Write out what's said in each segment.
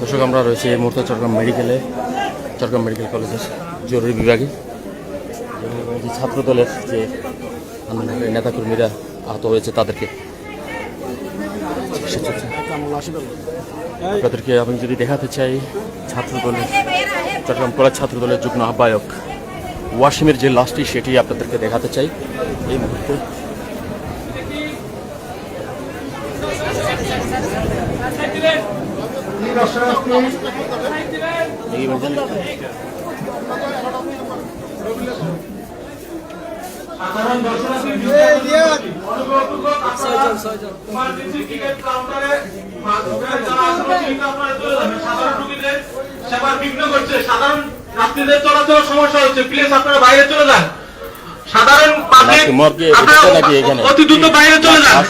দর্শক, আমরা রয়েছে এই মুহূর্তে চট্টগ্রাম মেডিকেলে, চট্টগ্রাম মেডিকেল কলেজের জরুরি বিভাগে যে ছাত্র দলের যে নেতাকর্মীরা আহত হয়েছে, তাদেরকে। আপনাদেরকে আমি যদি দেখাতে চাই ছাত্র দলের চট্টগ্রাম কলেজ ছাত্র দলের যুগ্ম আহ্বায়ক ওয়াসিমের যে লাশটি, সেটি আপনাদেরকে দেখাতে চাই এই মুহূর্তে এই সাধারণ দর্শনার্থী টিকিট কাউন্টারে রোগীদের বিঘ্ন করছে। যাত্রীদের চলাচল সমস্যা হচ্ছে। প্লিজ আপনারা বাইরে চলে যান। সাধারণ পাবলিক আপনারা? অতি দ্রুত বাইরে চলে যান।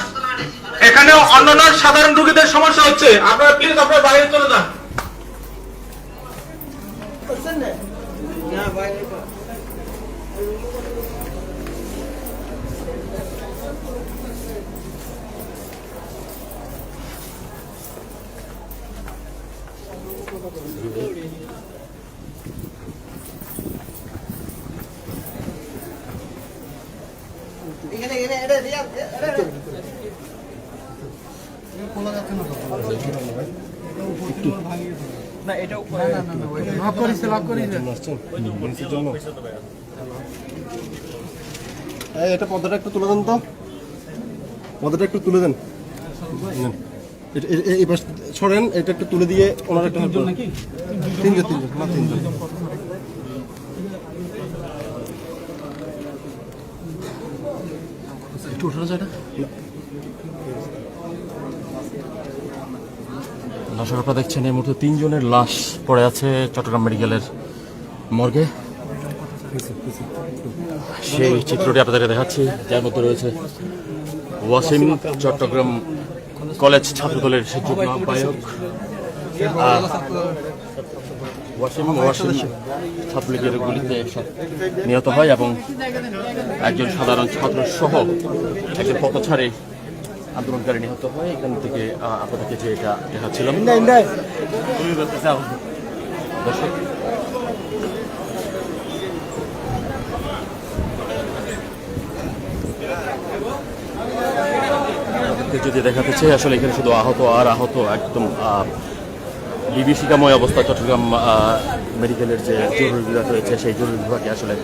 এখানে অন্যান্য সাধারণ রোগীদের সমস্যা হচ্ছে। আপনারা প্লিজ আপনারা বাইরে চলে যান। এখানে এখানে, এটা দিয়া এটা এই, এটা পর্দাটা একটু তুলে দেন তো। পর্দাটা একটু তুলে দেন। এই পাশ সরেন এটা একটু তুলে দিয়ে ওনার একটা help করুন। তিনজন তিনজন না তিনজন। একটু উঠানো যায় না। দর্শক আপনারা দেখছেন, এই মুহূর্তে তিনজনের লাশ পড়ে আছে চট্টগ্রাম মেডিকেলের মর্গে। সেই চিত্রটি আপনাদেরকে দেখাচ্ছি, যার মধ্যে রয়েছে ওয়াসিম চট্টগ্রাম কলেজ ছাত্রদলের যুগ্ম আহ্বায়ক। নিহত হয় এবং একজন সাধারণ ছাত্র সহ একজন পথছাড়ে আন্দোলনকারী নিহত হয় এখান থেকে আপনাদেরকে যে এটা দেখাচ্ছিলাম। দর্শক। যদি দেখাতে চাই আসলে এখানে শুধু আহত আর আহত একদম বিভীষিকাময় অবস্থা। চট্টগ্রাম মেডিকেলের যে জরুরি বিভাগ রয়েছে সেই জরুরি বিভাগে আসলে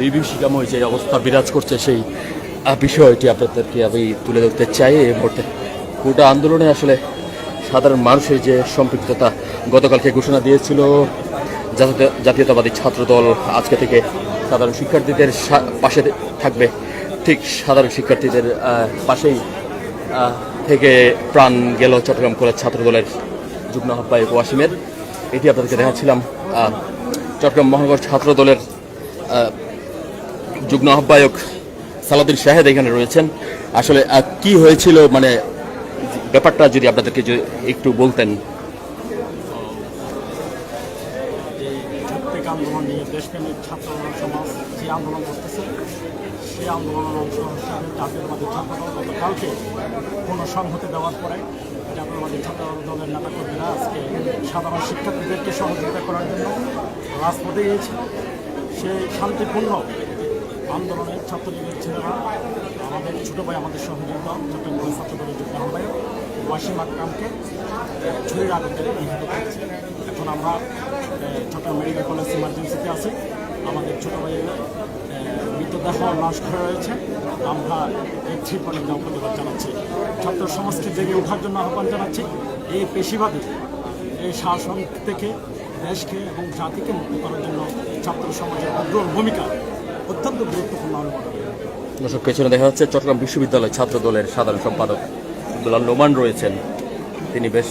বিভীষিকাময় যে অবস্থা বিরাজ করছে সেই বিষয়টি আপনাদেরকে আমি তুলে ধরতে চাই এই মুহূর্তে। গোটা আন্দোলনে আসলে সাধারণ মানুষের যে সম্পৃক্ততা গতকালকে ঘোষণা দিয়েছিল, জাতীয়- জাতীয়তাবাদী ছাত্রদল আজকে থেকে সাধারণ শিক্ষার্থীদের পাশে থাকবে। ঠিক সাধারণ শিক্ষার্থীদের পাশেই থেকে প্রাণ গেল চট্টগ্রাম কলেজ ছাত্রদলের যুগ্ম আহ্বায়ক ওয়াসিমের। এটি আপনাদেরকে দেখাচ্ছিলাম চট্টগ্রাম মহানগর ছাত্র দলের যুগ্ম আহ্বায়ক সালাউদ্দিন শাহেদ এখানে রয়েছেন। আসলে কি হয়েছিল? মানে ব্যাপারটা যদি আপনাদেরকে একটু বলতেন। আন্দোলন নিয়ে আন্দোলন করতেছে, সেই আন্দোলনের অংশ দেওয়ার পরে জাতীয়তাবাদী ছাত্র আজকে সাধারণ শিক্ষার্থীদেরকে সহযোগিতা করার জন্য রাজপথে গিয়েছে সেই শান্তিপূর্ণ আন্দোলনের ছাত্রলীগের ছেলেরা, আমাদের ছোটো ভাই আমাদের সহযোগিতা চট্টগ্রাম ছাত্র দলের যুগ্ম আহ্বায়ক ওয়াসিম আকরামকে ছুরির আঘাতে নিহত করেছে। এখন আমরা চট্টগ্রাম মেডিকেল কলেজ ইমার্জেন্সিতে আছি। আমাদের ছোটো ভাইয়ের মৃতদেহ লাশ করা রয়েছে আমরা পয়েন্ট দাম প্রতিবাদ জানাচ্ছি। ছাত্র সমাজকে জেগে ওঠার জন্য আহ্বান জানাচ্ছি। এই পেশিবাদী এই শাসন থেকে দেশকে এবং জাতিকে মুক্ত করার জন্য ছাত্র সমাজের অগ্রণ ভূমিকা। অত্যন্ত গুরুত্বপূর্ণ দর্শক, পেছনে দেখা যাচ্ছে চট্টগ্রাম বিশ্ববিদ্যালয় ছাত্র দলের সাধারণ সম্পাদক আব্দুল্লাহ নোমান রয়েছেন। তিনি বেশ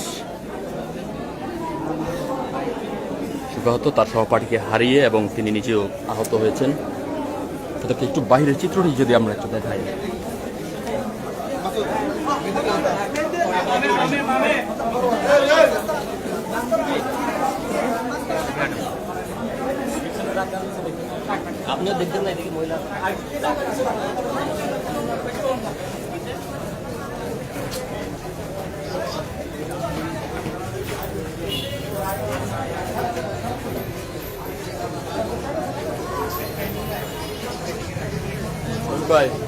সুখাহত তার সহপাঠীকে হারিয়ে এবং তিনি নিজেও আহত হয়েছেন। তাদেরকে একটু বাইরের চিত্রটি যদি আমরা একটু দেখাই। আপনিও দেখতেন না এদিকে মহিলা Bye.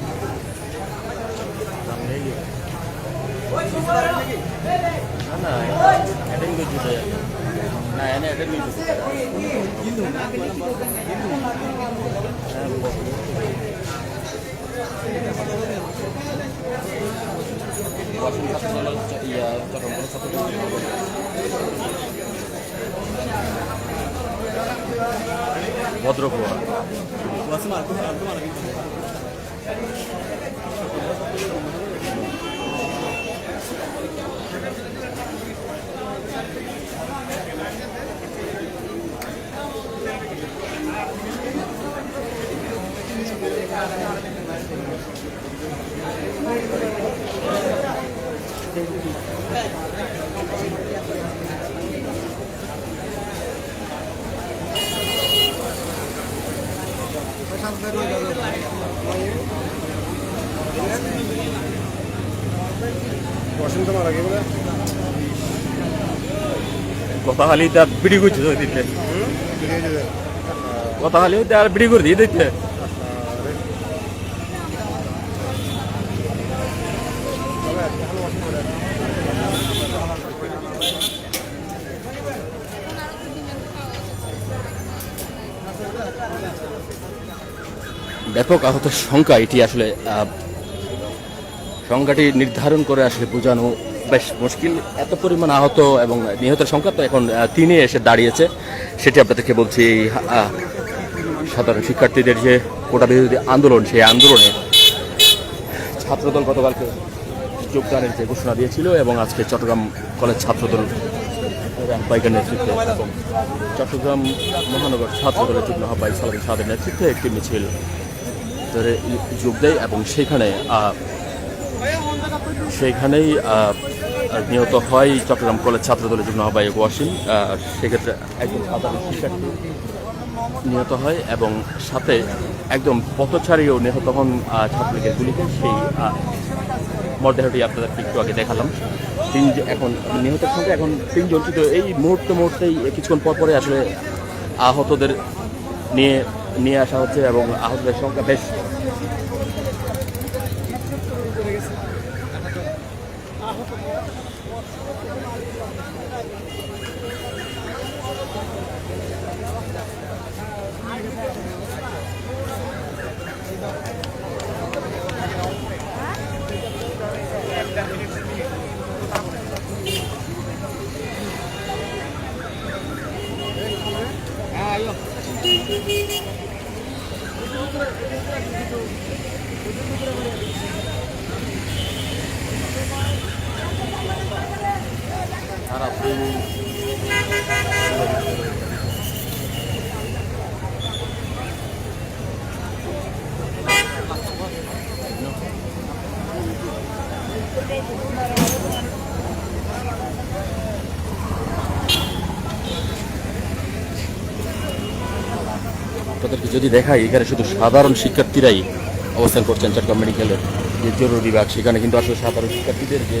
না এনে এটা কিন্তু ইয়া চট্টগ্রাম কথা খালি তা বিড়ি করছে তো দিতে কথা খালি তার বিড়ি করে দিয়ে দিতে ব্যাপক আহতের সংখ্যা, এটি আসলে সংখ্যাটি নির্ধারণ করে আসলে বোঝানো বেশ মুশকিল। এত পরিমাণ আহত এবং নিহতের সংখ্যা তো এখন তিনে এসে দাঁড়িয়েছে। সেটি আপনাদেরকে বলছি সাধারণ শিক্ষার্থীদের যে কোটা বিরোধী আন্দোলন, সেই আন্দোলনে ছাত্রদল গতকালকে যোগদানের যে ঘোষণা দিয়েছিল এবং আজকে চট্টগ্রাম কলেজ ছাত্রদল আহ্বায়কের নেতৃত্বে এবং চট্টগ্রাম মহানগর ছাত্রদলের যুগ্ম আহ্বায়ক সালাম সাদের নেতৃত্বে একটি মিছিল ধরে যোগ দেয় এবং সেখানে সেইখানেই নিহত হয় চট্টগ্রাম কলেজ ছাত্রদলের যুগ্ম আহ্বায়ক ওয়াসিম। সেক্ষেত্রে একজন সাধারণ শিক্ষার্থী নিহত হয় এবং সাথে একদম পথচারীও নিহত হন ছাত্রলীগের গুলিতে। সেই মরদেহটি আপনাদের একটু আগে দেখালাম। এখন নিহতের সঙ্গে এখন তিনজন। কিন্তু এই মুহূর্তে মুহূর্তেই কিছুক্ষণ পর পরে আসলে আহতদের নিয়ে নিয়ে আসা হচ্ছে এবং আহতদের সংখ্যা বেশ তাদেরকে যদি দেখাই, এখানে শুধু সাধারণ শিক্ষার্থীরাই অবস্থান করছেন চট্টগ্রাম মেডিকেলের যে জরুরি বিভাগ, সেখানে কিন্তু আসলে সাধারণ শিক্ষার্থীদের যে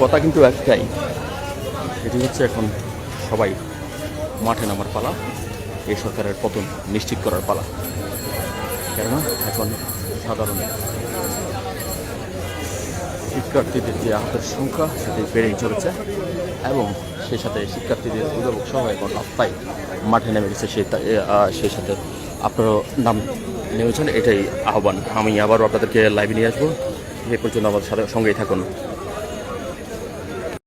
কথা কিন্তু একটাই, সেটি হচ্ছে এখন সবাই মাঠে নামার পালা, এই সরকারের পতন নিশ্চিত করার পালা। কেননা এখন সাধারণ শিক্ষার্থীদের যে আহতের সংখ্যা, সেটি বেড়েই চলেছে এবং সেই সাথে শিক্ষার্থীদের অভিভাবক সহ এখন রাস্তায় মাঠে নেমে গেছে সেই সেই সাথে আপনারও নাম নেমেছেন, এটাই আহ্বান। আমি আবারও আপনাদেরকে লাইভে নিয়ে আসব। এ পর্যন্ত আমার সাথে সঙ্গেই থাকুন।